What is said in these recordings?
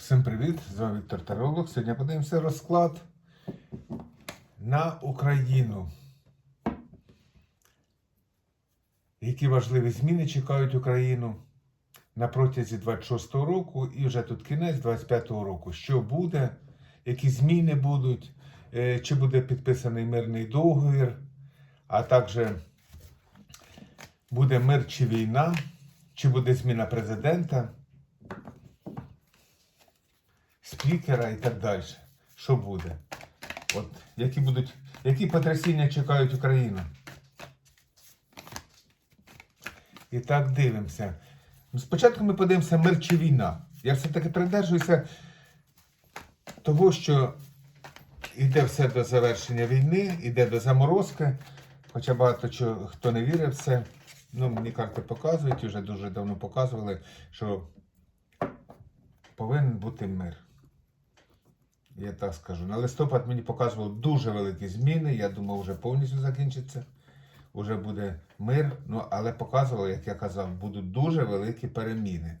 Всім привіт! З вами Віктор Таролог. Сьогодні подивимося розклад на Україну. Які важливі зміни чекають Україну на протязі 26-го року і вже тут кінець 25-го року. Що буде, які зміни будуть, е, чи буде підписаний мирний договір, а також буде мир чи війна, чи буде зміна президента спікера і так далі. Що буде? От, які будуть, які потрясіння чекають Україну? І так дивимося. Ну, Спочатку ми подивимося мир чи війна. Я все-таки придержуюся того, що йде все до завершення війни, йде до заморозки. Хоча багато чого, хто не вірив в це. Ну, мені карти показують, вже дуже давно показували, що повинен бути мир. Я так скажу. На листопад мені показувало дуже великі зміни. Я думав, вже повністю закінчиться. Уже буде мир. Ну, але показувало, як я казав, будуть дуже великі переміни.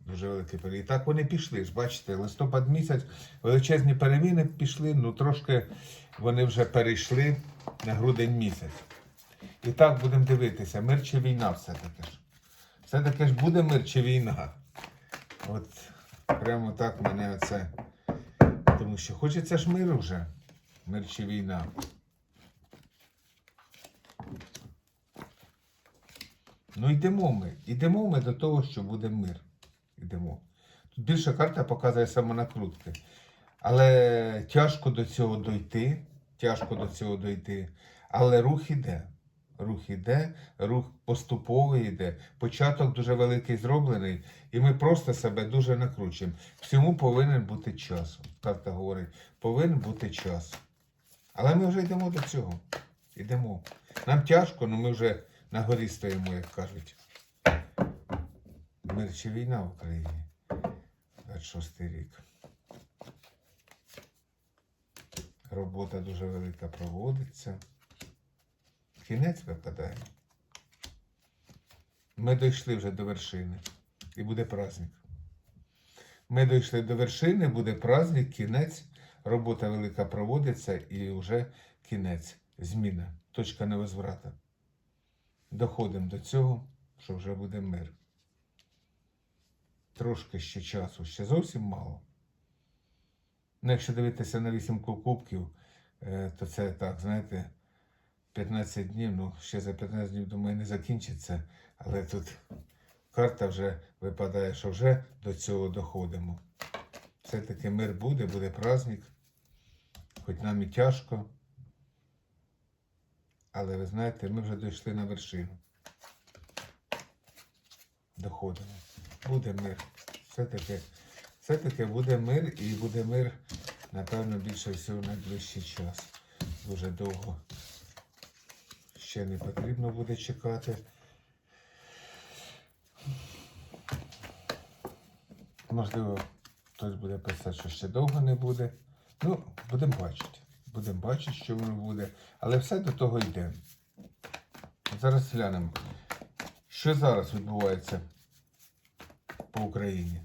Дуже великі переміни. І так вони пішли. ж, Бачите, листопад місяць, величезні переміни пішли, ну трошки вони вже перейшли на грудень місяць. І так будемо дивитися, мир чи війна все-таки ж. Все-таки ж буде мир чи війна. От прямо так мене оце. Тому що хочеться ж миру вже. Мир чи війна. Ну йдемо ми. Йдемо ми до того, що буде мир. Йдемо. Тут більша карта показує самонакрутки. Але тяжко до цього дойти. Тяжко до цього дойти. Але рух іде. Рух іде, рух поступовий іде. Початок дуже великий зроблений, і ми просто себе дуже накручуємо. Всьому повинен бути час. Карта говорить, повинен бути час. Але ми вже йдемо до цього. Йдемо. Нам тяжко, але ми вже на горі стоїмо, як кажуть. Мир чи війна в Україні. 26 рік. Робота дуже велика проводиться. Кінець випадає. Ми дійшли вже до вершини. І буде праздник. Ми дійшли до вершини, буде праздник, кінець. Робота велика проводиться і вже кінець. Зміна. Точка невозврата. Доходимо до цього, що вже буде мир. Трошки ще часу, ще зовсім мало. Ну, якщо дивитися на вісімку кубків, е, то це так, знаєте, 15 днів, ну ще за 15 днів, думаю, не закінчиться. Але тут карта вже випадає, що вже до цього доходимо. Все-таки мир буде, буде праздник, хоч нам і тяжко. Але ви знаєте, ми вже дійшли на вершину. Доходимо. Буде мир. Все-таки все-таки буде мир і буде мир, напевно, більше всього найближчий час. Дуже довго ще не потрібно буде чекати. Можливо, хтось буде писати, що ще довго не буде. Ну, будемо бачити. Будемо бачити, що воно буде. Але все до того йде. Зараз глянемо, що зараз відбувається по Україні.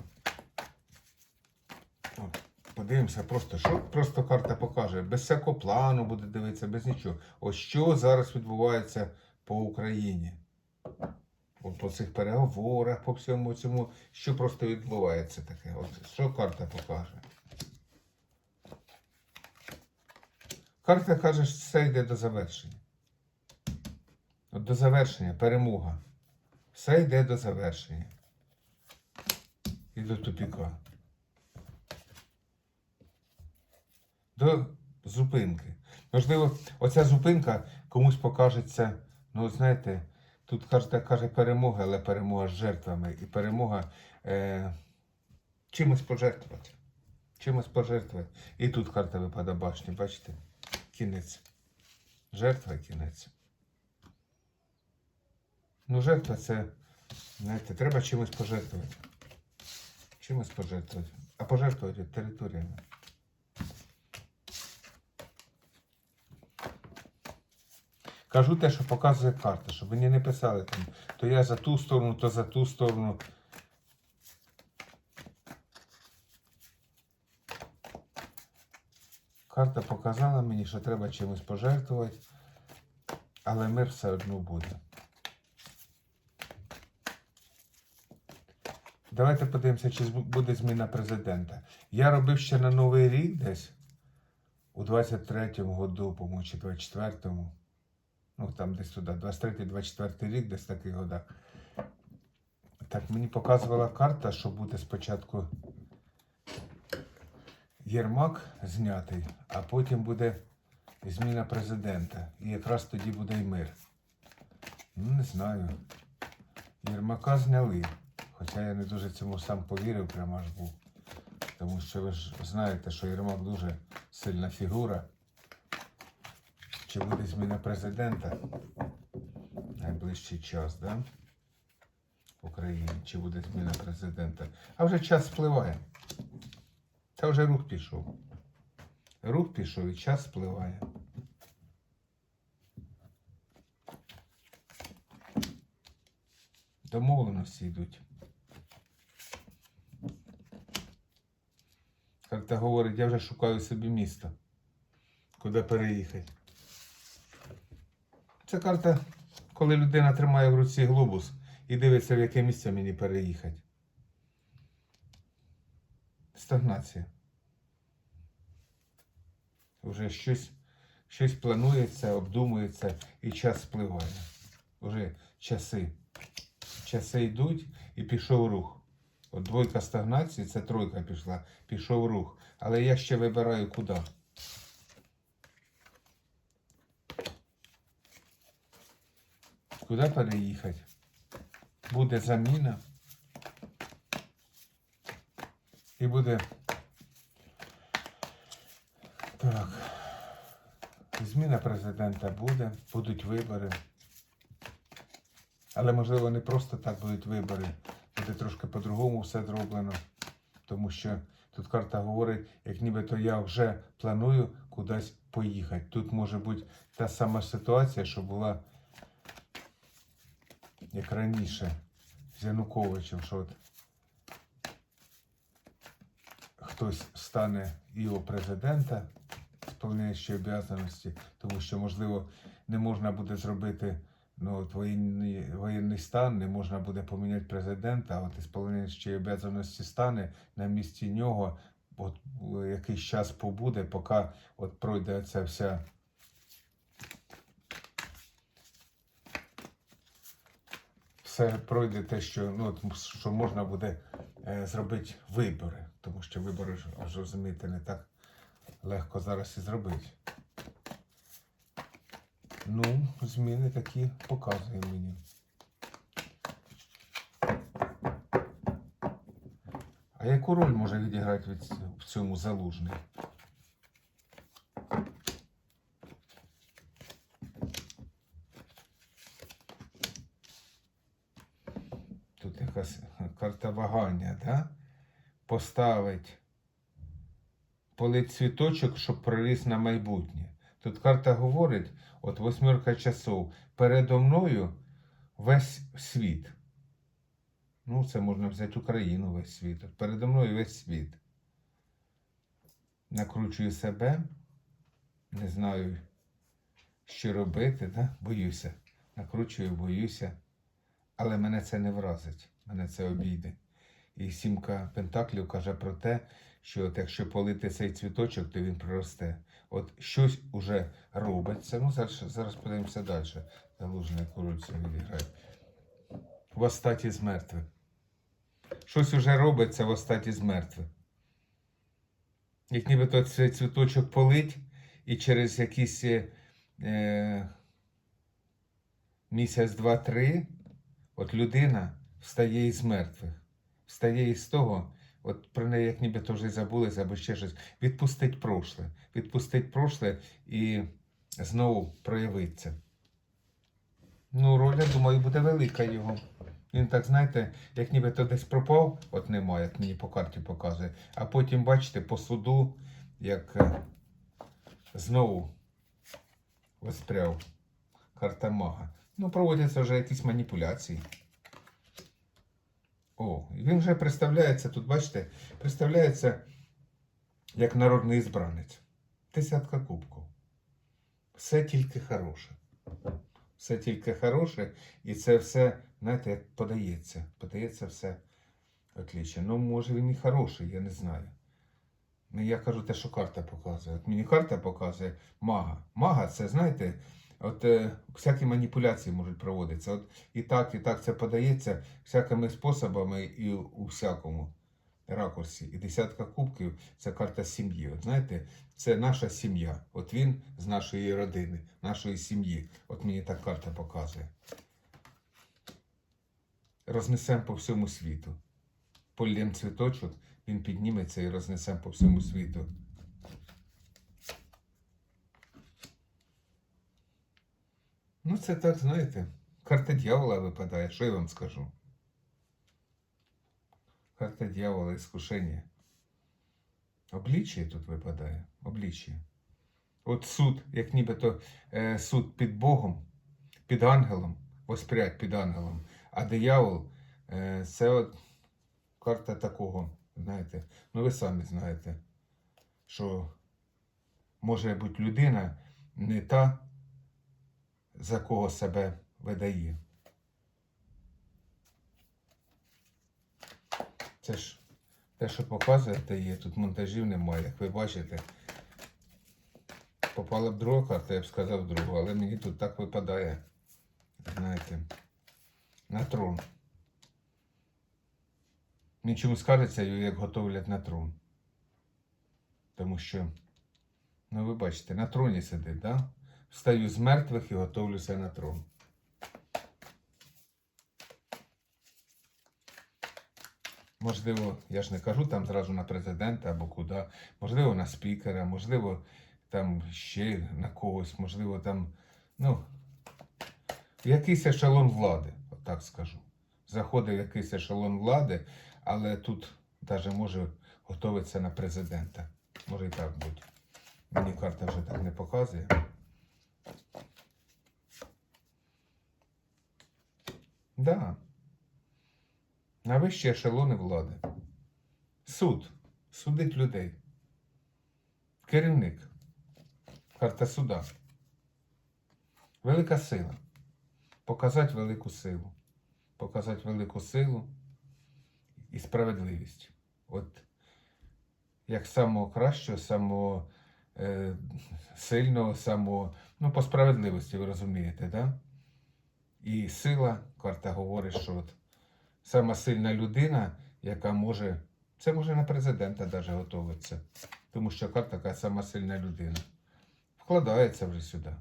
Подивимося, просто що просто карта покаже. Без всякого плану буде дивитися, без нічого. Ось що зараз відбувається по Україні. От по цих переговорах, по всьому цьому, що просто відбувається таке. От що карта покаже. Карта каже, що все йде до завершення. От до завершення, перемога. Все йде до завершення. І до тупіка. До зупинки. Можливо, оця зупинка комусь покажеться, ну, знаєте, тут карта каже перемога, але перемога з жертвами. І перемога е, чимось пожертвувати. Чимось пожертвувати. І тут карта випадає башні, бачите? Кінець. Жертва кінець. Ну, жертва це, знаєте, треба чимось пожертвувати. Чимось пожертвувати. А пожертвувати територіями. Кажу те, що показує карта, щоб мені не писали там, то я за ту сторону, то за ту сторону. Карта показала мені, що треба чимось пожертвувати, але мир все одно буде. Давайте подивимося, чи буде зміна президента. Я робив ще на Новий рік десь у 23-му году, по-моєму, чи 24-му. Ну, там десь туди, 23-24 рік, десь в таких годах. Так, мені показувала карта, що буде спочатку Єрмак знятий, а потім буде зміна президента. І якраз тоді буде і мир. Ну, не знаю. Єрмака зняли. Хоча я не дуже цьому сам повірив, прямо аж був. Тому що ви ж знаєте, що Єрмак дуже сильна фігура. Чи буде зміна президента? Найближчий час, да? В Україні. Чи буде зміна президента? А вже час спливає. Та вже рух пішов. Рух пішов і час спливає. Домовленості йдуть. Карта говорить, я вже шукаю собі місто, куди переїхати. Це карта, коли людина тримає в руці глобус і дивиться, в яке місце мені переїхати. Стагнація. Уже щось, щось планується, обдумується і час спливає. Уже часи. Часи йдуть і пішов рух. От двойка стагнації, це тройка пішла, пішов рух. Але я ще вибираю куди. Куди переїхати? Буде заміна. І буде. Так. Зміна президента буде, будуть вибори. Але можливо не просто так будуть вибори. Буде трошки по-другому все зроблено. Тому що тут карта говорить, як нібито я вже планую кудись поїхати. Тут може бути та сама ситуація, що була як раніше з Януковичем, що от хтось стане його президента, сповняючи обов'язаності, тому що, можливо, не можна буде зробити ну, от воєнний, воєнний стан, не можна буде поміняти президента, а от ісполняючи обов'язаності стане на місці нього, от якийсь час побуде, поки от пройде ця вся. Все пройде те, що, ну, що можна буде е, зробити вибори, тому що вибори розумієте, не так легко зараз і зробити. Ну, зміни такі показує мені. А яку роль може відіграти в цьому залужний? Тут якась карта вагання, да? Поставить полить цвіточок, щоб проріс на майбутнє. Тут карта говорить, от восьмерка часов, передо мною весь світ. Ну, це можна взяти Україну весь світ. От передо мною весь світ. Накручую себе, не знаю, що робити, да? боюся. Накручую, боюся. Але мене це не вразить, мене це обійде. І сімка Пентаклів каже про те, що от якщо полити цей цвіточок, то він проросте. От щось уже робиться. Ну, зараз, зараз подивимося далі. Залужний король відіграє. В остаті з мертвих. Щось уже робиться в остаті з мертвих. Як нібито цей цвіточок полить, і через якісь е, місяць, два-три, от людина встає із мертвих. Встає із того, от про неї як нібито вже й забулися або ще щось. Відпустить прошле. Відпустить прошле і знову проявиться. Ну, роль, я думаю, буде велика його. Він так, знаєте, як нібито десь пропав, от немає, як мені по карті показує. А потім, бачите, по суду, як е, знову воспряв карта мага. Ну, проводяться вже якісь маніпуляції. О, він вже представляється, тут, бачите, представляється як народний збранець. Десятка кубків. Все тільки хороше. Все тільки хороше, і це все, знаєте, як подається. Подається все отлично. Ну, може він і хороший, я не знаю. Ну, я кажу те, що карта показує. От мені карта показує мага. Мага це, знаєте, от е, всякі маніпуляції можуть проводитися. От і так, і так це подається всякими способами і у всякому ракурсі. І десятка кубків це карта сім'ї. От знаєте, це наша сім'я. От він з нашої родини, нашої сім'ї. От мені так карта показує. Рознесемо по всьому світу. Поллєм цвіточок, він підніметься і рознесемо по всьому світу. Ну, це так, знаєте, карта дьявола випадає, що я вам скажу. Карта дьявола, іскушення. Обличчя тут випадає. Обличчя. От суд, як нібито е, суд під Богом, під ангелом, воспрять під ангелом. А диявол е, це от карта такого, знаєте, ну ви самі знаєте, що може бути людина не та, за кого себе видає. Це ж те, що показує, те є. Тут монтажів немає, як ви бачите. Попала б друга карта, я б сказав другу, але мені тут так випадає. Знаєте, на трон. Мені чомусь кажеться, як готовлять на трон. Тому що, ну ви бачите, на троні сидить, да? Встаю з мертвих і готовлюся на трон. Можливо, я ж не кажу там зразу на президента або куди, можливо, на спікера, можливо, там ще на когось, можливо, там, ну, якийсь ешелон влади, отак скажу. Заходить якийсь ешелон влади, але тут навіть може готуватися на президента. Може і так бути. Мені карта вже так не показує. Да. На вищі ешелони влади. Суд. Судить людей. Керівник. Карта суда. Велика сила. Показати велику силу. Показати велику силу і справедливість. От як самого кращого, самого е, сильного, самого, ну, по справедливості, ви розумієте, да? І сила, карта говорить, що от сама сильна людина, яка може, це може на президента навіть готуватися. Тому що карта така сама сильна людина. Вкладається вже сюди.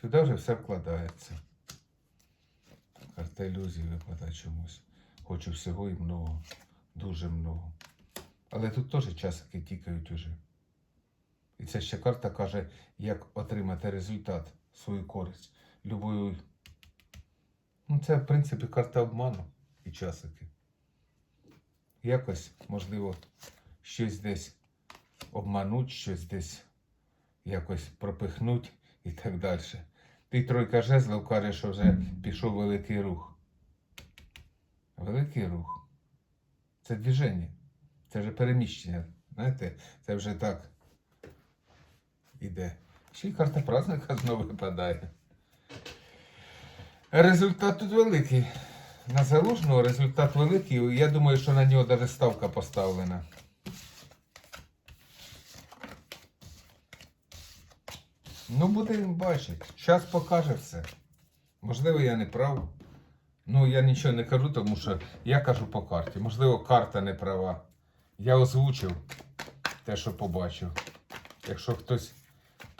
Сюди вже все вкладається. Карта ілюзії випадає чомусь. Хочу всього і много. Дуже много. Але тут теж часики тікають уже. І ця ще карта каже, як отримати результат, свою користь. Любою. Ну, це, в принципі, карта обману і часики. Якось, можливо, щось десь обмануть, щось десь якось пропихнуть і так далі. Ти тройка жезлов каже, що вже пішов великий рух. Великий рух. Це движення. Це вже переміщення. Знаєте, це вже так іде. Ще й карта праздника знову випадає. Результат тут великий. На залужного результат великий. Я думаю, що на нього навіть ставка поставлена. Ну, будемо бачити. Час покаже все. Можливо, я не прав. Ну, я нічого не кажу, тому що я кажу по карті. Можливо, карта не права. Я озвучив те, що побачив. Якщо хтось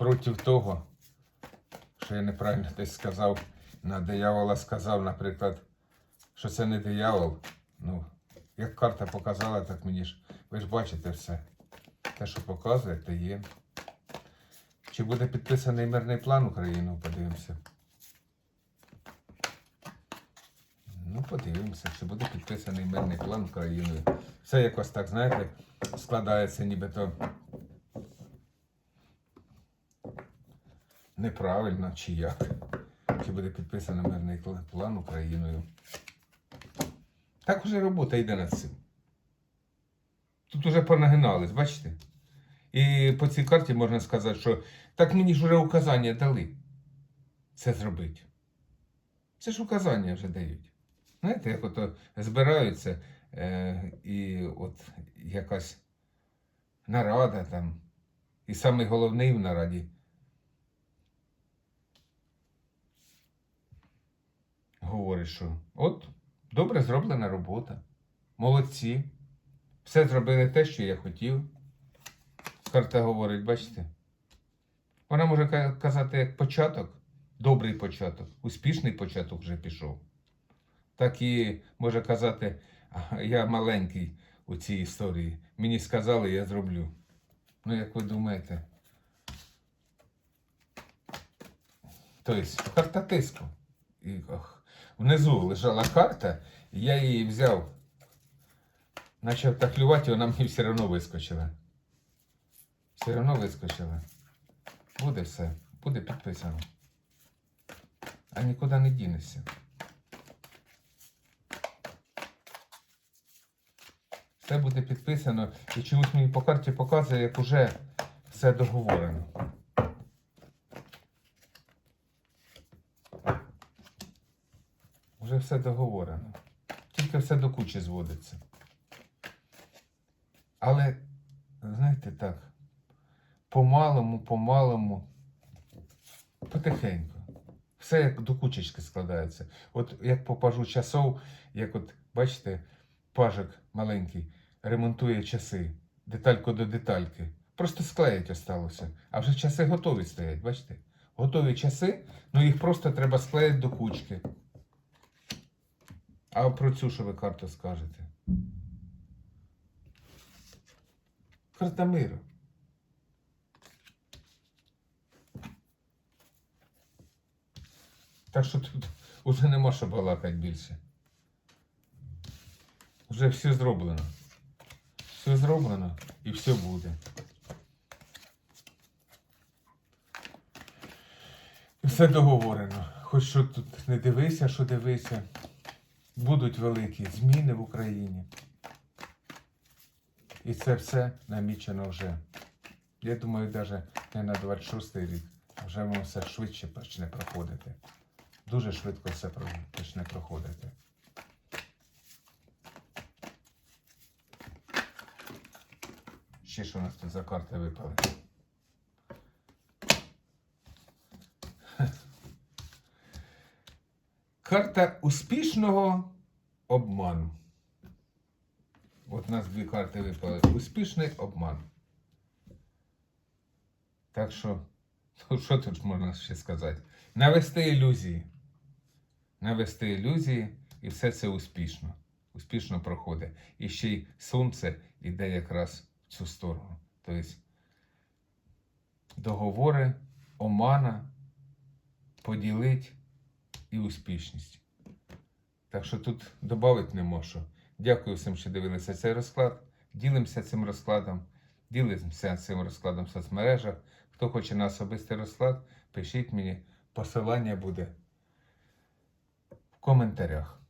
проти того, що я неправильно десь сказав, на диявола сказав, наприклад, що це не диявол. Ну, як карта показала, так мені ж. Ви ж бачите все. Те, що показує, те є. Чи буде підписаний мирний план Україну, подивимося. Ну, подивимося, чи буде підписаний мирний план Україною. Все якось так, знаєте, складається нібито неправильно, чи як. Чи буде підписаний мирний план Україною. Так уже робота йде над цим. Тут уже понагинались, бачите? І по цій карті можна сказати, що так мені ж вже указання дали це зробити. Це ж указання вже дають. Знаєте, як ото збираються е, і от якась нарада там. І самий в нараді. Говорить, що от добре зроблена робота. Молодці. Все зробили те, що я хотів. Карта говорить, бачите? Вона може казати як початок, добрий початок, успішний початок вже пішов. Так і може казати, я маленький у цій історії. Мені сказали, я зроблю. Ну, як ви думаєте? Тобто, карта тиску. І, внизу лежала карта, і я її взяв, почав таклювати, вона мені все одно вискочила. Все одно вискочила. Буде все, буде підписано. А нікуди не дінешся. Все буде підписано і чомусь мені по карті показує, як уже все договорено. Уже все договорено. Тільки все до кучі зводиться. Але, знаєте так, помалому, помалому, потихеньку. Все як до кучечки складається. От як по пажу часов, як от, бачите, пажик маленький ремонтує часи, детальку до детальки. Просто склеїть осталося. А вже часи готові стоять, бачите? Готові часи, ну їх просто треба склеїти до кучки. А про цю що ви карту скажете? Карта миру. Так що тут уже нема що балакати більше. Вже все зроблено. Все зроблено і все буде. Все договорено. Хоч що тут не дивися, що дивися. Будуть великі зміни в Україні. І це все намічено вже. Я думаю, навіть не на 26 рік, вже воно все швидше почне проходити. Дуже швидко все почне проходити. Ще що у нас тут за карти випали? Карта успішного обману. От у нас дві карти випали. Успішний обман. Так що, ну, що тут можна ще сказати? Навести ілюзії. Навести ілюзії, і все це успішно. Успішно проходить. І ще й сонце йде якраз в цю сторону. Тобто договори, омана, поділить і успішність. Так що тут додати нема що. Дякую всім, що дивилися цей розклад. Ділимося цим розкладом. Ділимося цим розкладом в соцмережах. Хто хоче на особистий розклад, пишіть мені. Посилання буде в коментарях.